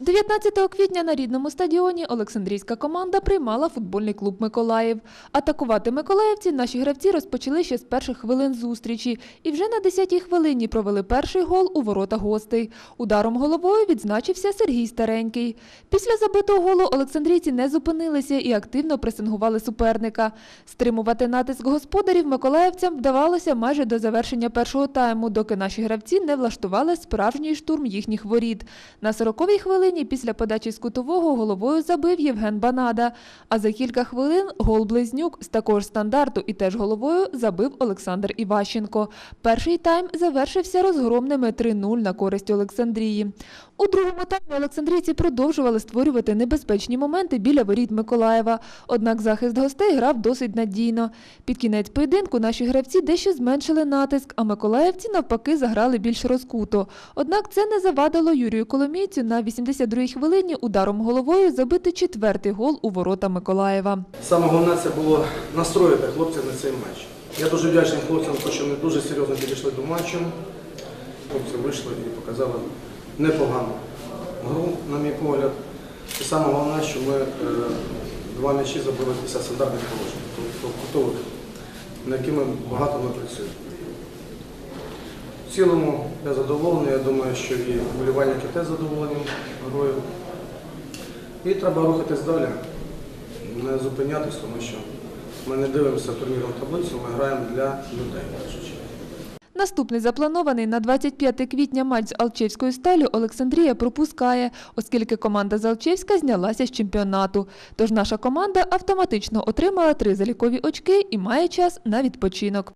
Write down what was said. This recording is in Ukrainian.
19 квітня на рідному стадіоні Олександрійська команда приймала футбольний клуб Миколаїв. Атакувати миколаївці наші гравці розпочали ще з перших хвилин зустрічі і вже на 10-й хвилині провели перший гол у ворота гостей. Ударом головою відзначився Сергій Старенький. Після забитого голу олександрійці не зупинилися і активно пресингували суперника. Стримувати натиск господарів миколаївцям вдавалося майже до завершення першого тайму, доки наші гравці не влаштували справжній штурм їхніх воріт. На 40-й хвилині після подачі з кутового головою забив Євген Банада. А за кілька хвилин гол-близнюк з такого ж стандарту і теж головою забив Олександр Іващенко. Перший тайм завершився розгромними 3-0 на користь Олександрії. У другому таймі олександрійці продовжували створювати небезпечні моменти біля воріт Миколаєва. Однак захист гостей грав досить надійно. Під кінець поєдинку наші гравці дещо зменшили натиск, а миколаївці навпаки заграли більш розкуто. Однак це не завадило Юрію Коломійцю на 82-й хвилині ударом головою забити четвертий гол у ворота Миколаєва. Саме головне це було настроїти хлопців на цей матч. Я дуже вдячний хлопцям, що вони дуже серйозно підійшли до матчу. Хлопці вийшли і показали непогану гру, на мій погляд. І саме головне, що ми е, два м'ячі забили після стандартних положень, тобто кутових, на які ми багато ми працюємо. В цілому я задоволений, я думаю, що і вболівальники теж задоволені грою. І треба рухатись далі, не зупинятись, тому що ми не дивимося турнірну таблицю, ми граємо для людей. Наступний запланований на 25 квітня матч з Алчевською стелю Олександрія пропускає, оскільки команда з Алчевська знялася з чемпіонату. Тож наша команда автоматично отримала три залікові очки і має час на відпочинок.